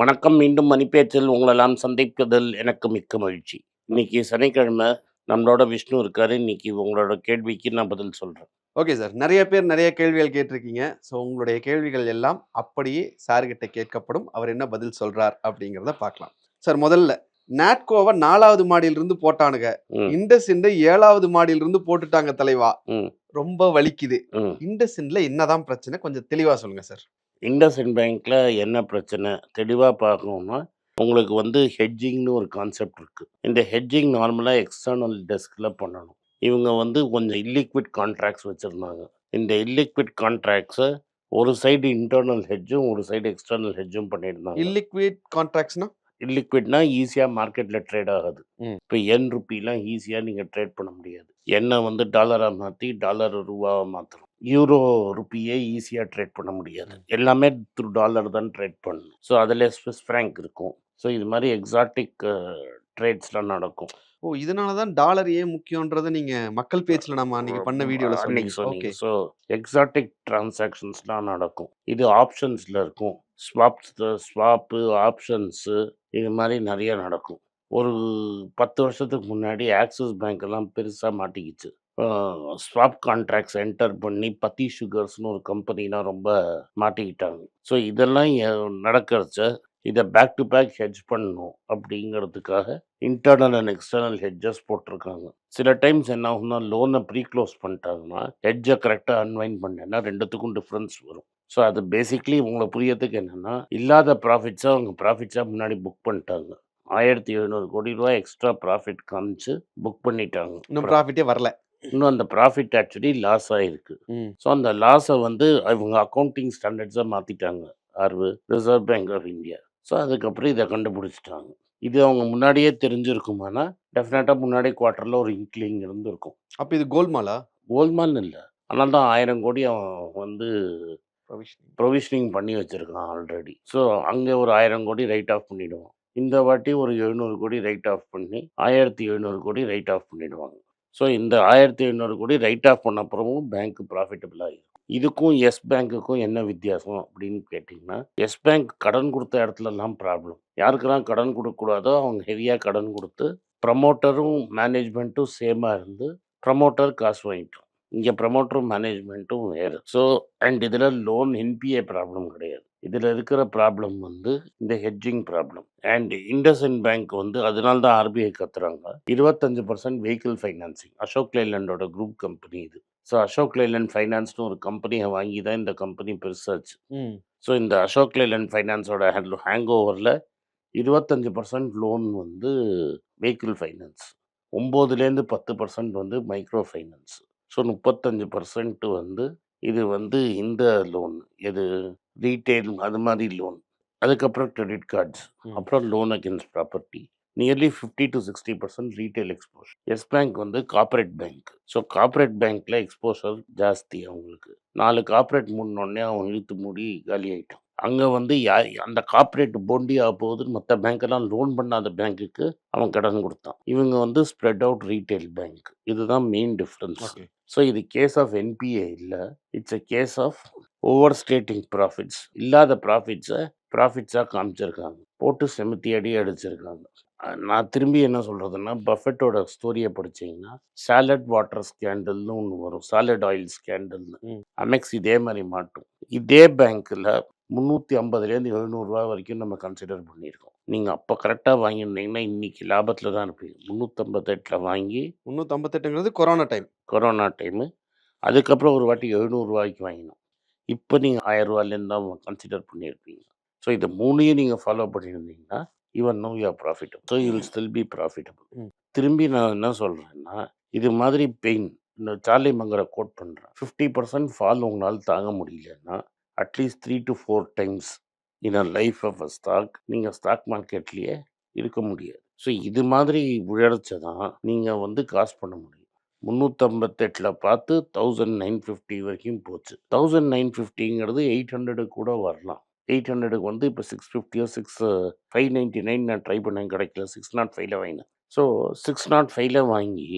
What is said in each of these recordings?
வணக்கம் மீண்டும் மணிப்பேச்சில் உங்களெல்லாம் சந்திப்பதில் எனக்கு மிக்க மகிழ்ச்சி. இன்னைக்கு சனிக்கிழமை நம்மளோட விஷ்ணு இருக்காரு. இன்னைக்கு உங்களோட கேள்விக்கு நான் பதில் சொல்றேன். Okay sir. நிறைய பேர் நிறைய கேள்விகள் கேட்டிருக்கீங்க. ஸோ உங்களுடைய கேள்விகள் எல்லாம் அப்படியே சார்கிட்ட கேட்கப்படும். அவர் என்ன பதில் சொல்றார் அப்படிங்கிறத பார்க்கலாம். சார் முதல்ல நாட்கோவை நாலாவது மாடியிலிருந்து போட்டானுங்க. ம். இண்டஸ்இண்ட ஏழாவது மாடியிலிருந்து போட்டுட்டாங்க தலைவா. ரொம்ப வலிக்குது. ம். இண்டஸ்இண்ட்ல என்னதான் பிரச்சனை? கொஞ்சம் தெளிவா சொல்லுங்க சார். இண்டஸ்இன் பேங்க்ல என்ன பிரச்சனை? தெளிவாக பார்க்கணும்னா உங்களுக்கு வந்து ஹெட்ஜிங்னு ஒரு கான்செப்ட் இருக்கு. இந்த ஹெட்ஜிங் நார்மலாக எக்ஸ்டர்னல் டெஸ்கில் பண்ணணும். இவங்க வந்து கொஞ்சம் இல்லிக்விட் கான்ட்ராக்ட்ஸ் வச்சுருந்தாங்க. இந்த இல்லிக்விட் கான்ட்ராக்ட்ஸை ஒரு சைடு இன்டர்னல் ஹெட்ஜும் ஒரு சைடு எக்ஸ்டர்னல் ஹெட்ஜும் பண்ணியிருந்தாங்க. இல்லிக்விட் கான்ட்ராக்ட்ஸ்னா இல்லிக்விட்னா ஈஸியாக மார்க்கெட்டில் ட்ரேட் ஆகாது. இப்போ என் ருப்பிலாம் ஈஸியாக நீங்கள் ட்ரேட் பண்ண முடியாது. எண்ணெய் வந்து டாலராக மாற்றி டாலர் ரூபாவை மாற்றணும் யூரோ ருப்பியே ஈஸியாக ட்ரேட் பண்ண முடியாது. எல்லாமே த்ரூ டாலர் தான் ட்ரேட் பண்ணணும். ஸோ அதில் ஸ்விஸ் ஃப்ராங்க் இருக்கும். ஸோ இது மாதிரி எக்ஸாட்டிக் ட்ரேட்ஸ்லாம் நடக்கும். ஓ இதனால தான் டாலர் ஏன் முக்கியன்றதை நீங்க மக்கள் பேச்சுல நம்ம அன்னைக்கு பண்ண அன்னைக்கு சொன்னீங்க. ஓகே. ஸோ எக்ஸாட்டிக் டிரான்சாக்ஷன்ஸ்லாம் நடக்கும். இது ஆப்ஷன்ஸில் இருக்கும். ஸ்வாப்ஸ் ஸ்வாப்பு ஆப்ஷன்ஸு இது மாதிரி நிறைய நடக்கும். ஒரு பத்து வருஷத்துக்கு முன்னாடி ஆக்சிஸ் பேங்க் எல்லாம் பெருசாக மாட்டிக்கிச்சு. ஸ்வாப் கான்ட்ராக்ட்ஸ் என்டர் பண்ணி பத்தி சுகர்ஸ்னு ஒரு கம்பெனிலாம் ரொம்ப மாட்டிக்கிட்டாங்க. ஸோ இதெல்லாம் நடக்கறச்ச இதை பேக் டு பேக் ஹெட்ஜ் பண்ணணும் அப்படிங்கிறதுக்காக இன்டர்னல் அண்ட் எக்ஸ்டர்னல் ஹெட்ஜஸ் போட்டிருக்காங்க. சில டைம்ஸ் என்ன ஆகும்னா லோனை ப்ரீ க்ளோஸ் பண்ணிட்டாங்கன்னா ஹெட்ஜை கரெக்டாக அன்வைன் பண்ணேன்னா ரெண்டுத்துக்கும் டிஃப்ரென்ஸ் வரும். ஸோ அது பேசிக்லி உங்களை புரியறதுக்கு என்னென்னா இல்லாத ப்ராஃபிட்ஸை அவங்க ப்ராஃபிட்ஸாக முன்னாடி புக் பண்ணிட்டாங்க. ஆயிரத்தி எழுநூறு கோடி ரூபாய் எக்ஸ்ட்ரா ப்ராஃபிட் காமிச்சு புக் பண்ணிட்டாங்க. இன்னும் ப்ராஃபிட்டே வரல. இன்னும் அந்த ப்ராஃபிட் ஆக்சுவலி லாஸ் ஆகிருக்கு. ஸோ அந்த லாஸை வந்து இவங்க அக்கௌண்டிங் ஸ்டாண்டர்ட்ஸை மாற்றிட்டாங்க ஆர்வு reserve bank of India so அதுக்கப்புறம் இதை கண்டுபிடிச்சிட்டாங்க. இது அவங்க முன்னாடியே தெரிஞ்சிருக்குமானா டெஃபினட்டாக முன்னாடி குவார்ட்டரில் ஒரு இன்க்ளிங் இருந்திருக்கும். அப்ப இது கோல்மாலா கோல்மான் இல்லை. ஆனால் தான் ஆயிரம் கோடி அவன் வந்து. ப்ரொவிஷனிங் பண்ணி வச்சுருக்கான் ஆல்ரெடி ஸோ அங்கே ஒரு ஆயிரம் கோடி ரைட் ஆஃப் பண்ணிடுவான். இந்த வாட்டி ஒரு எழுநூறு கோடி ரைட் ஆஃப் பண்ணி ஆயிரத்தி எழுநூறு கோடி ரைட் ஆஃப் பண்ணிடுவாங்க. ஸோ இந்த ஆயிரத்தி ஐநூறு கோடி ரைட் ஆஃப் பண்ண அப்புறமும் பேங்க் ப்ராஃபிட்டபிள் இருக்கும் இதுக்கும் எஸ் பேங்க்குக்கும் என்ன வித்தியாசம் அப்படின்னு கேட்டிங்கன்னா எஸ் பேங்க் கடன் கொடுத்த இடத்துலலாம் ப்ராப்ளம் யாருக்கெல்லாம் கடன் கொடுக்கக்கூடாதோ அவங்க ஹெவியாக கடன் கொடுத்து ப்ரமோட்டரும் மேனேஜ்மெண்ட்டும் சேமாக இருந்து ப்ரமோட்டர் காசு வாங்கிட்டோம். இங்கே ப்ரமோட்டரும் மேனேஜ்மெண்ட்டும் வேறு. ஸோ அண்ட் இதில் லோன் என்பிஏ ப்ராப்ளம் கிடையாது. இதில் இருக்கிற ப்ராப்ளம் வந்து இந்த hedging problem and IndusInd bank வந்து அதனால தான் ஆர்பிஐ கத்துறாங்க. இருபத்தஞ்சு பர்சன்ட் வெஹிக்கிள் ஃபைனான்சிங் அசோக் லேலண்டோட குரூப் கம்பெனி இது. ஸோ அசோக் லேலண்ட் ஃபைனான்ஸ்னு ஒரு கம்பெனியை வாங்கி தான் இந்த கம்பெனி பெருசாச்சு. ஸோ இந்த அசோக் லேலண்ட் ஃபைனான்ஸோட ஹேங் ஓவரில் இருபத்தஞ்சு பர்சன்ட் லோன் வந்து வெஹிக்கிள் ஃபைனான்ஸ் ஒம்போதுலேருந்து பத்து பர்சன்ட் வந்து மைக்ரோ ஃபைனான்ஸ் ஸோ முப்பத்தஞ்சு பர்சன்ட் வந்து இது வந்து இந்த லோன் இது ரீட்டைல் அது மாதிரி லோன் அதுக்கப்புறம் கிரெடிட் கார்ட்ஸ். அப்புறம் loan against property nearly fifty to sixty percent retail exposure Yes bank வந்து கார்ப்பரேட் பேங்க் ஸோ கார்ப்பரேட் பேங்க்கில் எக்ஸ்போஷர் ஜாஸ்தி அவங்களுக்கு. நாலு கார்ப்பரேட் மூடினோடனே அவன் இழுத்து மூடி காலி ஆயிட்டான். அங்கே வந்து யா அந்த கார்ப்பரேட் போண்டி ஆக போகுதுன்னு மற்ற பேங்க்கெல்லாம் லோன் பண்ணாத பேங்க்குக்கு அவன் கடன் கொடுத்தான். இவங்க வந்து ஸ்ப்ரெட் அவுட் ரீட்டைல் பேங்க் இதுதான் மெயின் டிஃப்ரென்ஸ் ஸோ இது கேஸ் ஆஃப் என்பிஏ இல்லை. It's a case of over stating profits இல்லாத ப்ராஃபிட்ஸை ப்ராஃபிட்ஸாக காமிச்சிருக்காங்க. போட்டு செலுத்தி அடி அடிச்சிருக்காங்க. நான் திரும்பி என்ன சொல்கிறதுன்னா பஃபெட்டோட ஸ்டோரியை படிச்சீங்கன்னா சாலட் வாட்டர் ஸ்கேண்டல்னு ஒன்று வரும். Salad oil ஸ்கேண்டல்னு. அமெக்ஸ் இதே மாதிரி மாட்டும். இதே பேங்க்கில் முந்நூற்றி ஐம்பதுலேருந்து எழுநூறுவா வரைக்கும் நம்ம கன்சிடர் பண்ணியிருக்கோம். நீங்கள் அப்போ கரெக்டாக வாங்கியிருந்தீங்கன்னா இன்னைக்கு லாபத்தில் தான் இருப்பீங்க. முந்நூற்றம்பத்தெட்டில் வாங்கி முந்நூற்றம்பத்தெட்டுங்கிறது கொரோனா டைம் கொரோனா டைமு அதுக்கப்புறம் ஒரு வாட்டி எழுநூறுவாய்க்கு வாங்கினோம். இப்போ நீங்கள் ஆயிரரூவாலேருந்து தான் கன்சிடர் பண்ணியிருப்பீங்க. ஸோ இந்த மூணையும் நீங்கள் ஃபாலோ பண்ணியிருந்தீங்கன்னா even now you're profitable so you will still be profitable. திரும்பி நான் என்ன சொல்கிறேன்னா இது மாதிரி பெயின் இந்த சார்லி மங்கரை கோட் பண்ணுறேன் ஃபிஃப்டி பர்சன்ட் ஃபால் உங்களால் தாங்க முடியலன்னா at least three to four times in a life of a stock நீங்கள் ஸ்டாக் மார்க்கெட்லேயே இருக்க முடியாது. ஸோ இது மாதிரி உழைச்சதான் நீங்கள் வந்து காசு பண்ண முடியும். முந்நூற்றம்பத்தெட்டில் பார்த்து தௌசண்ட் நைன் ஃபிஃப்டி வரைக்கும் போச்சு. தௌசண்ட் நைன் ஃபிஃப்டிங்கிறது எயிட் ஹண்ட்ரடு கூட வரலாம். எயிட் ஹண்ட்ரடுக்கு வந்து இப்போ சிக்ஸ் ஃபிஃப்டியோ சிக்ஸ் ஃபைவ் நைன்ட்டி நைன் நான் ட்ரை பண்ணேன் கிடைக்கல. சிக்ஸ் நாட் ஃபைவ்ல வாங்கினேன். ஸோ சிக்ஸ் நாட் ஃபைவ்ல வாங்கி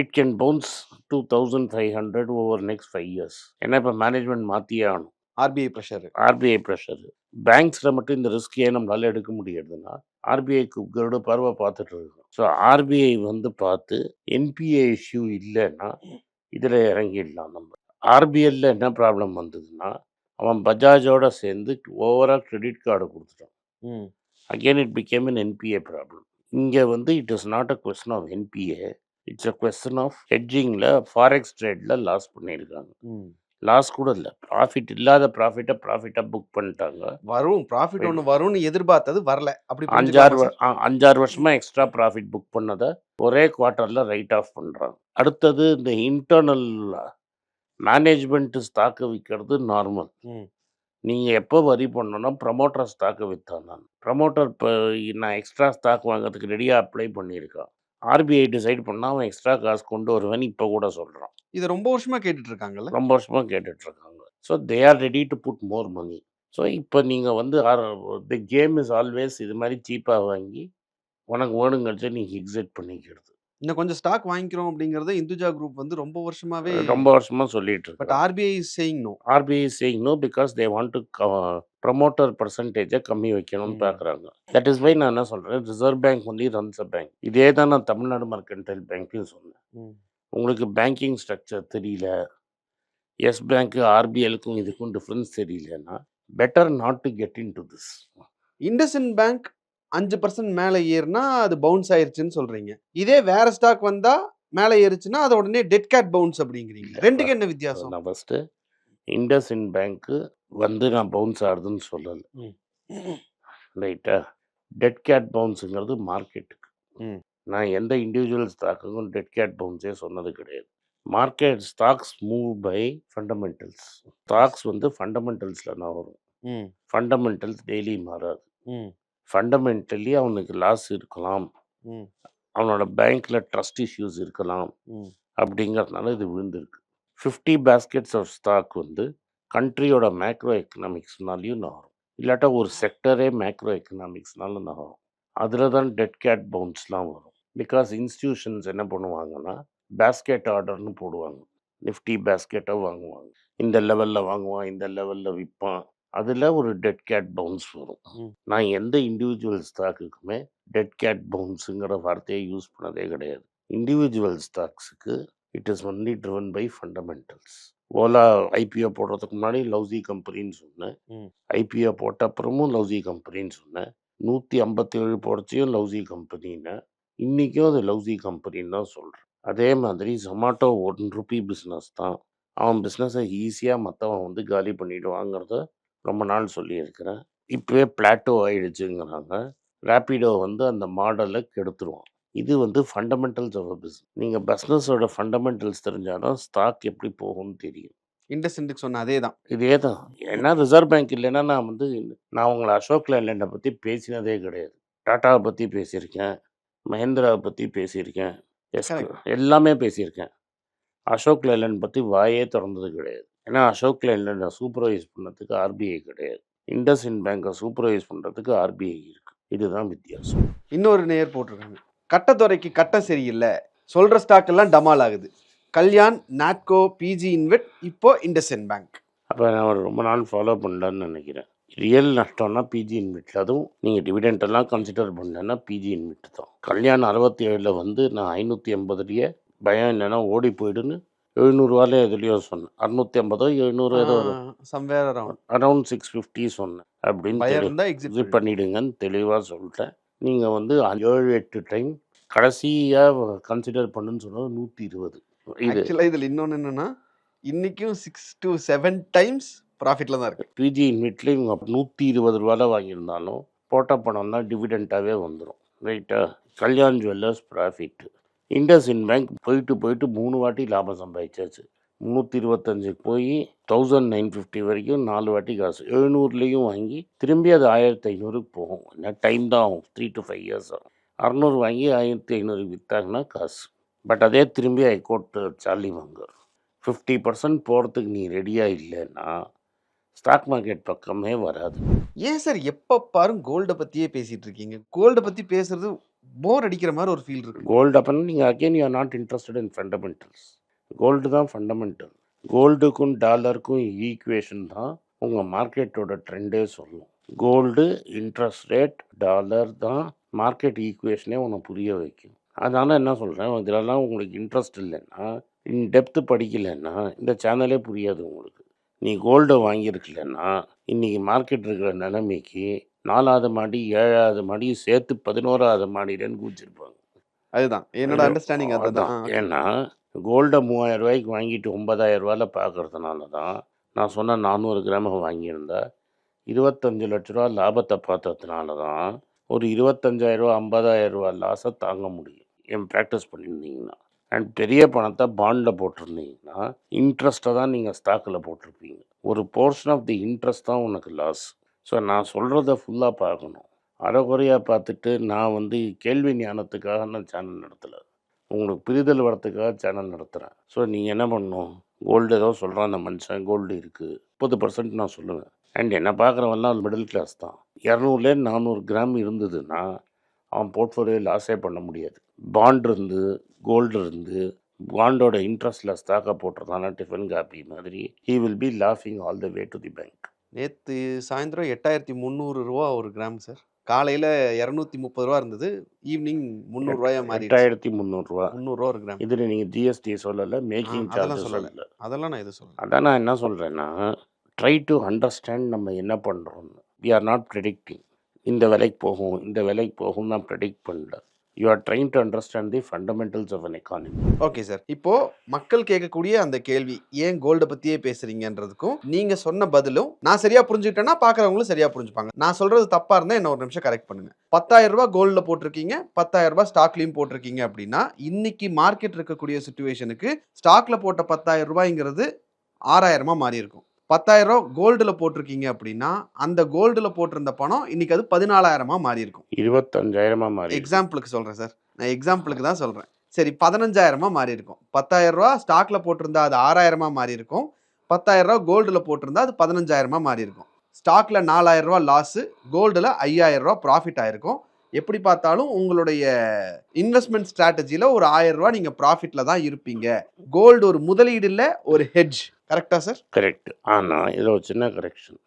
it can bounce two thousand five hundred over next five years ஏன்னா இப்போ மேனேஜ்மெண்ட் மாற்றியே ஆகணும். ஆர்பிஐ ப்ரெஷர் ஆர்பிஐ ப்ரெஷர் பேங்க்ஸில் மட்டும் இந்த ரிஸ்க் ஏன் நம்மளால எடுக்க முடியறதுன்னா ஆர்பிஐக்கு கருட பருவ பார்த்துட்டு இருக்கோம். ஸோ ஆர்பிஐ வந்து பார்த்து என்பிஏ இஷ்யூ இல்லைன்னா இதில் இறங்கிடலாம் நம்ம. ஆர்பிஎல்ல என்ன ப்ராப்ளம் வந்ததுன்னா அவன் பஜாஜோட சேர்ந்து ஓவரால் கிரெடிட் கார்டு கொடுத்துட்டான். Again it became an NPA problem இங்கே வந்து it is not a question of NPA it's a question of ஹெட்ஜிங்கில் forex ட்ரேடில் லாஸ் பண்ணியிருக்காங்க. லாஸ் கூட இல்லை. ப்ராஃபிட் இல்லாத ப்ராஃபிட்டை ப்ராஃபிட்டாக புக் பண்ணிட்டாங்க. வரும். ப்ராஃபிட். ஒன்று வரும்னு எதிர்பார்த்தது வரல. அப்படி அஞ்சாறு அஞ்சாறு வருஷமா எக்ஸ்ட்ரா ப்ராஃபிட் புக் பண்ணதை ஒரே குவார்ட்டரில் ரைட் ஆஃப் பண்ணுறாங்க அடுத்தது இந்த இன்டர்னல் மேனேஜ்மெண்ட் ஸ்டாக்கை விற்கிறது நார்மல். நீங்கள் எப்போ வரி பண்ணணும்னா ப்ரமோட்டர் ஸ்டாக்கை விற்றான் நான் ப்ரமோட்டர் இப்போ நான் எக்ஸ்ட்ரா ஸ்டாக் வாங்குறதுக்கு ரெடியாக அப்ளை பண்ணியிருக்கான். ஆர்பிஐ டிசைட் பண்ணால் அவன் எக்ஸ்ட்ரா காசு கொண்டு வருவேன்னு இப்போ கூட சொல்கிறான் இதை ரொம்ப வருஷமா கேட்டுட்டு இருக்காங்கல்ல ரொம்ப வருஷமாக கேட்டுட்ருக்காங்க. So they are ready to put more money so இப்போ நீங்கள் வந்து தி கேம் இஸ் ஆல்வேஸ் இது மாதிரி சீப்பாக வாங்கி உனக்கு வேணுங்கிறத நீங்கள் எக்ஸிட் பண்ணிக்கிறது. இன்னும் கொஞ்சம் ஸ்டாக் வாங்கிக்கிறோம் அப்படிங்கறத இந்துஜா குரூப் வந்து ரொம்ப வருஷமாவே ரொம்ப வருஷமாக சொல்லிட்டு பட் இருக்கேன் RBI saying no RBI saying no because they want to promoter பர்சன்டேஜை கம்மி வைக்கணும்னு. பார்க்குறாங்க தட் இஸ் வை நான் என்ன சொல்கிறேன் reserve bank only runs a bank இதே தான் நான் தமிழ்நாடு மர்கன்டைல் பேங்க்கையும் சொன்னேன். உங்களுக்கு பேங்கிங் ஸ்ட்ரக்சர் தெரியல. எஸ் பேங்க்கு ஆர்பிஎலுக்கும் இதுக்கும் டிஃப்ரென்ஸ் தெரியலன்னா better not to get into this IndusInd bank அஞ்சு பர்சன்ட் மேல ஏறுனா அது பவுன்ஸ் ஆயிருச்சுன்னு சொல்றீங்க. இதே வேற ஸ்டாக் வந்தா மேல ஏறுச்சுன்னா அது உடனே டெட் கேட் பவுன்ஸ் அப்படிங்கிறீங்க. ரெண்டுக்கு என்ன வித்தியாசம்? நான் ஃபஸ்ட்டு இண்டஸ் இன் பேங்க்கு வந்து நான் பவுன்ஸ் ஆகுதுன்னு சொல்லலை. ரைட்டா டெட் கேட் பவுன்ஸுங்கிறது மார்க்கெட்டுக்கு. நான் எந்த இண்டிவிஜுவல் ஸ்டாக்குக்கும் டெட் கேட் பவுன்ஸே சொன்னது கிடையாது. Market stocks move by fundamentals stocks வந்து ஃபண்டமெண்டல்ஸில் தான் வரும். ஃபண்டமெண்டல்ஸ் டெய்லி மாறாது. ஃபண்டமெண்டலி அவனுக்கு லாஸ் இருக்கலாம். அவனோட பேங்க்கில் ட்ரஸ்ட் இஷ்யூஸ் இருக்கலாம். அப்படிங்கிறதுனால இது விழுந்திருக்கு. ஃபிஃப்டி பேஸ்கெட்ஸ் ஆஃப் ஸ்டாக் வந்து கண்ட்ரியோட மேக்ரோ எக்கனாமிக்ஸ்னாலையும் நகரும். இல்லாட்டா ஒரு செக்டரே மேக்ரோ எக்கனாமிக்ஸ்னால நகரும். அதில் தான் டெட் கேட் பவுன்ஸ்லாம் வரும். பிகாஸ் இன்ஸ்டியூஷன்ஸ் என்ன பண்ணுவாங்கன்னா பேஸ்கெட் ஆர்டர்னு போடுவாங்க. நிஃப்டி பேஸ்கெட்டை வாங்குவாங்க. இந்த லெவலில் வாங்குவான் இந்த லெவலில் விற்பான் அதில் ஒரு டெட் கேட் பவுன்ஸ் வரும். நான் எந்த இண்டிவிஜுவல் ஸ்டாக்குக்குமே டெட் கேட் பவுன்ஸுங்கிற வார்த்தையை யூஸ் பண்ணதே கிடையாது. Individual ஸ்டாக்ஸுக்கு it is only driven by fundamentals Ola IPO போடுறதுக்கு முன்னாடி லவ்ஸி கம்பெனின்னு சொன்னேன். ஐபிஓ போட்ட அப்புறமும் லவ்ஸி கம்பெனின்னு சொன்னேன். நூற்றி ஐம்பத்தேழு போடச்சையும் லவ்ஸி கம்பெனின்னு. இன்றைக்கும் அது லவ்ஸி கம்பெனின்னு தான் சொல்கிறேன் அதே மாதிரி ஜொமாட்டோ ஒன் ருபி பிஸ்னஸ் தான். அவன் பிஸ்னஸை ஈஸியாக மற்றவன் வந்து காலி பண்ணிடுவாங்கிறத ரொம்ப நாள் சொல்லியிருக்கிறேன். இப்போவே பிளாட்டோ ஆயிடுச்சுங்கிறாங்க. ரேப்பிடோ வந்து அந்த மாடலை கெடுத்துருவான் இது வந்து ஃபண்டமெண்டல்ஸ் ஆஃப் பிஸ்னஸ் நீங்கள் பிஸ்னஸோட ஃபண்டமெண்டல்ஸ் தெரிஞ்சாதான் ஸ்டாக் எப்படி போகும்னு தெரியும். இண்டஸ் இண்டெக்ஸ் சொன்ன அதே தான் இதே தான் ஏன்னா ரிசர்வ் பேங்க் இல்லைன்னா நான் வந்து நான் உங்களை அசோக் லேலண்டை பற்றி பேசினதே கிடையாது. டாட்டாவை பற்றி பேசியிருக்கேன். மஹேந்திராவை பற்றி பேசியிருக்கேன். எஸ். எல்லாமே பேசியிருக்கேன். அசோக் லேலண்ட் பற்றி வாயே திறந்தது கிடையாது. ஏன்னா அசோக் லேலண்டை சூப்பர்வைஸ் பண்ணதுக்கு ஆர்பிஐ கிடையாது. இண்டஸ்இன் பேங்கை சூப்பர்வைஸ் பண்ணுறதுக்கு ஆர்பிஐ இருக்குது இதுதான் வித்தியாசம். இன்னொரு நேயர் போட்டிருக்காங்க. கட்டத்துறைக்கு கட்டம் சரியில்லை. சொல்ற ஸ்டாக் எல்லாம் டமால் ஆகுது. கல்யாண் நாட்கோ பிஜி இன்வெட் இப்போ இண்டஸ்இன் பேங்க். அப்போ நான் ரொம்ப நாள் ஃபாலோ பண்ணலான்னு நினைக்கிறேன். ரியல் நஷ்டம்னா பிஜி இன்விட் அதுவும் நீங்கள் டிவிடெண்ட் எல்லாம் கன்சிடர் பண்ணலன்னா பிஜி இன்விட் தான். கல்யாணம் அறுபத்தி ஏழில் வந்து நான் ஐநூற்றி எண்பதுலேயே பயம் இல்லைன்னா ஓடி போயிடுன்னு எழுநூறுவாலே எதுலையோ சொன்னேன். அறுநூத்தி ஐம்பதோ எழுநூறு ஏதோ somewhere around around six fifty சொன்னேன். அப்படின்னு எக்ஸிட் பண்ணிடுங்கன்னு தெளிவாக சொல்லிட்டேன். நீங்கள் வந்து ஏழு எட்டு டைம் கடைசியாக கன்சிடர் பண்ணுன்னு சொன்னது நூற்றி இருபது. இது ஆக்சுவலா இதுல இன்னொன்னு என்னன்னா இன்னைக்கும் சிக்ஸ் டு செவன் டைம்ஸ் ப்ராஃபிட்ல தான் இருக்கு. பிஜி இன்வெட்ல இவங்க நூற்றி இருபது ரூபால வாங்கியிருந்தாலும் போட்ட பணம் தான் டிவிடெண்ட்டாகவே வந்துடும் ரைட்டா Kalyan jewellers profit IndusInd bank போயிட்டு போயிட்டு மூணு வாட்டி லாபம் சம்பாதிச்சாச்சு. முந்நூற்றி இருபத்தஞ்சுக்கு போய் தௌசண்ட் நைன் ஃபிஃப்டி வரைக்கும் நாலு வாட்டி காசு. எழுநூறுலேயும் வாங்கி திரும்பி அது ஆயிரத்தி ஐநூறுக்கு போகும். ஏன்னா டைம் தான் ஆகும். த்ரீ டு ஃபைவ் இயர்ஸ் ஆகும். அறநூறு வாங்கி ஆயிரத்தி ஐநூறுக்கு விற்றாங்கன்னா காசு. பட் அதே திரும்பி I quote Charlie Munger fifty percent போகிறதுக்கு நீ ரெடியாக இல்லைன்னா ஸ்டாக் மார்க்கெட் பக்கமே வராது. ஏன் சார் எப்போ பாரும் கோல்டை பற்றியே பேசிகிட்டு இருக்கீங்க? கோல்டை பற்றி பேசுகிறது போர் அடிக்கிற மாதிரி ஒரு ஃபீல் இருக்கு. கோல்டு அப்படின்னா நீங்கள் again you are not interested in fundamentals gold தான் ஃபண்டமெண்டல் கோல்டுக்கும் டாலருக்கும் ஈக்குவேஷன் தான் உங்கள் மார்க்கெட்டோட ட்ரெண்டே சொல்லும். கோல்டு இன்ட்ரெஸ்ட் ரேட் டாலர் தான் மார்க்கெட் ஈக்குவேஷனே உனக்கு புரிய வைக்கும். அதனால் என்ன சொல்கிறேன் இதிலெல்லாம் உங்களுக்கு இன்ட்ரெஸ்ட் இல்லைன்னா இன் டெப்த்து படிக்கலைன்னா இந்த சேனலே புரியாது உங்களுக்கு. நீ கோல்டை வாங்கியிருக்கலன்னா இன்றைக்கி மார்க்கெட் இருக்கிற நிலைமைக்கு நாலாவது மாடி ஏழாவது மாடி சேர்த்து பதினோராவது மாடியிலன்னு கூச்சிருப்பாங்க அதுதான். என்னோட அண்டர்ஸ்டாண்டிங் அதுதான். ஏன்னா கோல்டை மூவாயிரம் ரூபாய்க்கு வாங்கிட்டு ஒன்பதாயிரம் ரூபாயில் பார்க்கறதுனால தான் நான் சொன்ன நானூறு கிராம வாங்கியிருந்தா இருபத்தஞ்சு லட்ச ரூபா லாபத்தை பார்த்ததுனால தான் ஒரு இருபத்தஞ்சாயிரம் ரூபா ஐம்பதாயிரம் ரூபா லாஸை தாங்க முடியும். என் ப்ராக்டிஸ் பண்ணியிருந்தீங்கன்னா. அண்ட் பெரிய பணத்தை பாண்டில் போட்டிருந்தீங்கன்னா இன்ட்ரெஸ்ட்டை தான் நீங்கள் ஸ்டாக்கில் போட்டிருப்பீங்க. ஒரு போர்ஷன் ஆஃப் தி இன்ட்ரெஸ்ட் தான் உனக்கு லாஸ் ஸோ நான் சொல்கிறத ஃபுல்லாக பார்க்கணும். அறகுறையாக பார்த்துட்டு நான் வந்து கேள்வி ஞானத்துக்காக நான் சேனல் நடத்தலை. உங்களுக்கு புரிதல் வரத்துக்காக சேனல் நடத்துகிறேன் ஸோ நீங்கள் என்ன பண்ணணும்? கோல்டு ஏதோ சொல்கிறான் அந்த மனுஷன். கோல்டு இருக்குது முப்பது பர்சன்ட் நான் சொல்லுவேன். அண்ட் என்னை பார்க்குறவெல்லாம் மிடில் கிளாஸ் தான். இரநூறுலேருந்து நானூறு கிராம் இருந்ததுன்னா அவன் போர்ட்ஃபோலியோ லாஸே பண்ண முடியாது. பாண்ட் இருந்து கோல்டு இருந்து பாண்டோட இன்ட்ரெஸ்ட்டில் ஸ்டாக்கை போட்டிருந்தானா டிஃபன் காப்பி மாதிரி he will be லாஃபிங் all the way to the bank நேத்து சாயந்தரம் எட்டாயிரத்தி முந்நூறு ரூபா ஒரு கிராம் சார். காலையில இரநூத்தி முப்பது ரூபா இருந்தது. ஈவினிங் முந்நூறு ரூபாயா மாறி எட்டாயிரத்தி முந்நூறுரூவா முந்நூறுரூவா ஒரு கிராம். இதில் நீங்கள் ஜிஎஸ்டி சொல்லலை மேக்கிங் சார்ஜஸ் சொல்லல. அதெல்லாம் நான் எதுவும் சொல்லல. அதான் நான் என்ன சொல்கிறேன்னா ட்ரை டு அண்டர்ஸ்டாண்ட் நம்ம என்ன பண்ணுறோம்னு வி ஆர் நாட் ப்ரெடிக்டிங் இந்த விலைக்கு போகும் இந்த விலைக்கு போகும் நான் ப்ரெடிக்ட் பண்ணல. You are trying to understand the fundamentals of an economy okay sir இப்போ மக்கள் கேட்கக்கூடிய அந்த கேள்வி ஏன் கோல்டை பத்தியே பேசுறீங்கன்றதுக்கும் நீங்க சொன்ன பதிலும் நான் சரியா புரிஞ்சுக்கிட்டேன்னா பாக்குறவங்களும் சரியா புரிஞ்சுப்பாங்க. நான் சொல்றது தப்பா இருந்தா என்ன ஒரு நிமிஷம் கரெக்ட் பண்ணுங்க. பத்தாயிரம் ரூபாய் கோல்டில் போட்டிருக்கீங்க பத்தாயிரம் ரூபாய் ஸ்டாக்லையும் போட்டிருக்கீங்க அப்படின்னா இன்னைக்கு மார்க்கெட் இருக்கக்கூடிய சுச்சுவேஷனுக்கு ஸ்டாக்ல போட்ட பத்தாயிரம் ரூபாய்ங்கிறது ஆறாயிரமா மாறி இருக்கும் பத்தாயிரம் ரூபாய் கோல்டுல போட்டிருக்கீங்க அப்படின்னா அந்த கோல்டுல போட்டிருந்த பணம் இன்னைக்கு அது பதினாலாயிரமா மாறி இருக்கும் இருபத்தஞ்சாயிரமாக மாறி. எக்ஸாம்பிளுக்கு சொல்றேன் சார். நான் எக்ஸாம்பிளுக்கு தான் சொல்றேன். சரி பதினஞ்சாயிரமா மாறி இருக்கும் பத்தாயிரம் ரூபா ஸ்டாக்ல போட்டிருந்தா அது ஆறாயிரமா மாறி இருக்கும் பத்தாயிரம் ரூபா கோல்டுல போட்டிருந்தா அது பதினஞ்சாயிரமா மாறி இருக்கும் ஸ்டாக்ல நாலாயிரம் ரூபா லாஸ் கோல்டுல ஐயாயிரம் ரூபா ப்ராஃபிட் ஆயிருக்கும். எப்படி பார்த்தாலும் உங்களுடைய இன்வெஸ்ட்மெண்ட் ஸ்ட்ராட்டஜியில் ஒரு ஆயிரம் ரூபா நீங்கள் ப்ராஃபிட்டில் தான் இருப்பீங்க. கோல்டு ஒரு முதலீடு இல்லை ஒரு ஹெட்ஜ் கரெக்டா சார்? கரெக்ட். ஆனால் இதில் ஒரு சின்ன கரெக்ஷன்.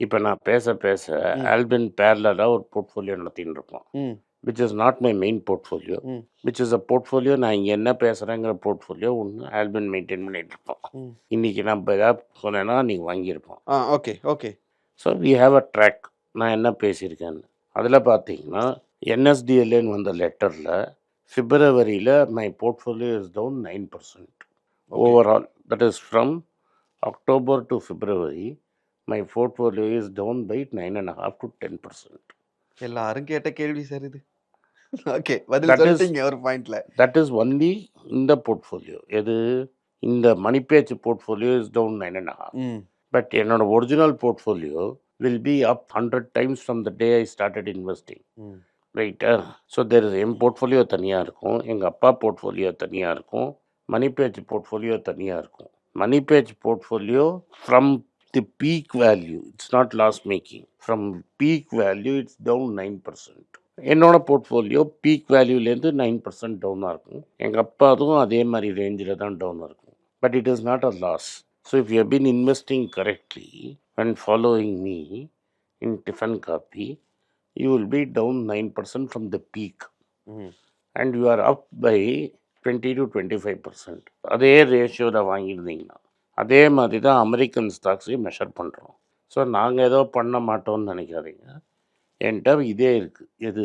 இப்போ நான் பேச பேச. ஆல்பின் பேரலாக ஒரு போர்ட்ஃபோலியோ நடத்தின்னு இருப்போம் which is not my main portfolio. Which is a portfolio நான் இங்கே என்ன பேசுகிறேங்கிற போர்ட்ஃபோலியோ ஒன்று ஆல்பின் மெயின்டைன் பண்ணிட்டு இருப்போம் ம். இன்றைக்கி நான் இப்போ ஏதாவது சொன்னேன்னா நீங்கள் வாங்கியிருப்போம். Okay okay. So we have a track நான் என்ன பேசியிருக்கேன்னு. அதில் பார்த்தீங்கன்னா என்எஸ்டிஎல்ஏன்னு வந்த லெட்டரில் பிப்ரவரியில் my portfolio is down nine percent overall that is from October to February my portfolio is down by nine and half to ten percent எல்லாரும் கேட்ட கேள்வி சார் இது. ஓகே பதில் சொல்லிட்டீங்க ஒரு பாயிண்ட்ல தட் இஸ் ஒன்லி இந்த போர்ட்ஃபோலியோ எது? இந்த மணிப்பேச்சு portfolio is down nine and half but என்னோட original portfolio will be up hundred times from the day I started investing ரைட்டா ஸோ தெர் இஸ் என் போர்ட்ஃபோலியோ தனியாக இருக்கும் எங்கள் அப்பா போர்ட்ஃபோலியோ தனியாக இருக்கும் மணிப்பேஜ் போர்ட்ஃபோலியோ தனியாக இருக்கும். Money page portfolio from the peak value it's not loss making from peak value it's down nine percent என்னோட போர்ட்ஃபோலியோ பீக் வேல்யூலேருந்து நைன் பர்சன்ட் டவுனாக இருக்கும். எங்கள் அப்பாதும் அதே மாதிரி ரேஞ்சில் தான் டவுனாக இருக்கும். But it is not a loss so if you been investing correctly and following me in tiffin coffee you will be down 9% from the peak. ம் and you are up by 20 to 25%. அதே ரேஷியோவில் வாங்கியிருந்தீங்கன்னா அதே மாதிரி தான் American ஸ்டாக்ஸையும் measure பண்ணுறோம் so நாங்கள் ஏதோ பண்ண மாட்டோம்னு நினைக்காதீங்க என்கிட்ட இதே இருக்குது இது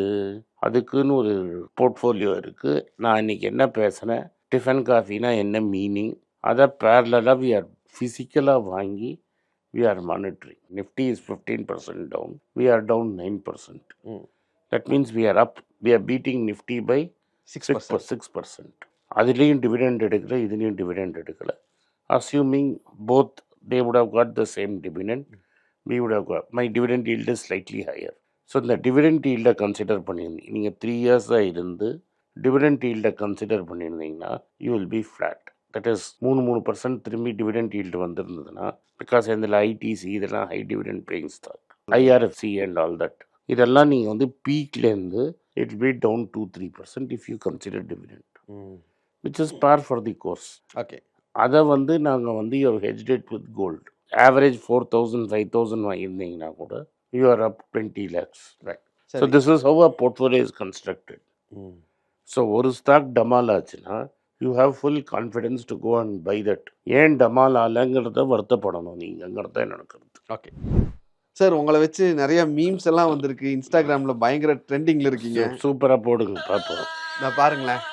அதுக்குன்னு ஒரு போர்ட்ஃபோலியோ இருக்குது நான் இன்னைக்கு என்ன பேசுகிறேன் டிஃபன் காஃபினா என்ன மீனிங் அதை பேரலாக வி ஆர் ஃபிசிக்கலாக வாங்கி we are monitoring. Nifty is 15% down. We are down 9%. Mm. That means we are up. We are beating Nifty by six 6%. Percent 6%. அதுலேயும் டிவிடெண்ட் எடுக்கல இதுலேயும் டிவிடெண்ட் எடுக்கல. Assuming both they would have got the same dividend we would have got my dividend yield is slightly higher. So இந்த dividend ஈல்டை consider பண்ணியிருந்தீங்க நீங்கள் three இயர்ஸாக இருந்து டிவிடெண்ட் ஈல்டை கன்சிடர் பண்ணியிருந்தீங்கன்னா you will be flat that is மூணு மூணு பர்சன்ட் திரும்பி டிவிடெண்ட் ஈல்டு வந்திருந்ததுன்னா பிகாஸ் இதில் ஐடிசி இதெல்லாம் high dividend paying stock IRFC and all that இதெல்லாம் நீங்கள் வந்து பீக்லேருந்து it be down two three percent if you consider dividend hmm. Which is par for the course okay அதை வந்து நாங்கள் வந்து your hedged with gold average four thousand five thousand வாங்கியிருந்தீங்கன்னா கூட you are up twenty lakhs right so this is how a portfolio is constructed. So ஒரு stock டமால் ஆச்சுன்னா you have full confidence to go and buy that ஏன் டமால் ஆகலைங்கிறத வருத்தப்படணும் நீங்கங்கிறத என்னோட கருத்து. Okay sir உங்களை வச்சு நிறைய மீம்ஸ் எல்லாம் வந்திருக்கு. இன்ஸ்டாகிராம்ல பயங்கர ட்ரெண்டிங்ல இருக்கீங்க. சூப்பராக போடுங்க பார்ப்போம் நான் பாருங்களேன்.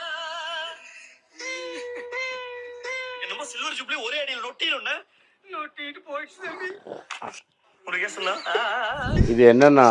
இது என்னன்னா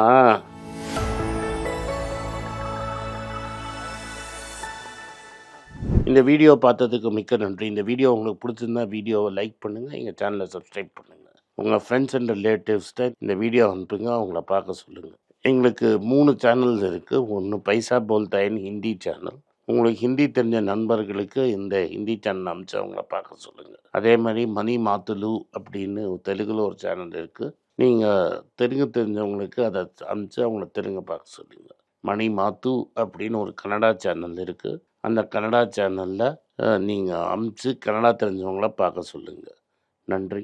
இந்த வீடியோ பார்த்ததுக்கு மிக்க நன்றி. இந்த வீடியோ உங்களுக்கு பிடிச்சிருந்தா வீடியோவை லைக் பண்ணுங்கள் எங்கள் சேனலை சப்ஸ்கிரைப் பண்ணுங்கள் உங்கள் ஃப்ரெண்ட்ஸ் அண்ட் ரிலேட்டிவ்ஸ்கிட்ட இந்த வீடியோ அனுப்புங்க அவங்கள பார்க்க சொல்லுங்கள் எங்களுக்கு மூணு சேனல்ஸ் இருக்குது ஒன்று பைசா போல்தாயின் ஹிந்தி சேனல் உங்களுக்கு ஹிந்தி தெரிஞ்ச நண்பர்களுக்கு இந்த ஹிந்தி சேனல் அனுப்பிச்சு அவங்கள பார்க்க சொல்லுங்கள் அதே மாதிரி மணி மாத்துலு அப்படின்னு தெலுங்கில் ஒரு சேனல் இருக்குது நீங்கள் தெலுங்கு தெரிஞ்சவங்களுக்கு அதை அனுப்பிச்சு அவங்கள தெலுங்கு பார்க்க சொல்லுங்கள் மணி மாத்து அப்படின்னு ஒரு கன்னடா சேனல் இருக்குது அந்த கன்னடா சேனலில் நீங்கள் அமுச்சு கன்னடா தெரிஞ்சவங்கள பார்க்க சொல்லுங்கள் நன்றி.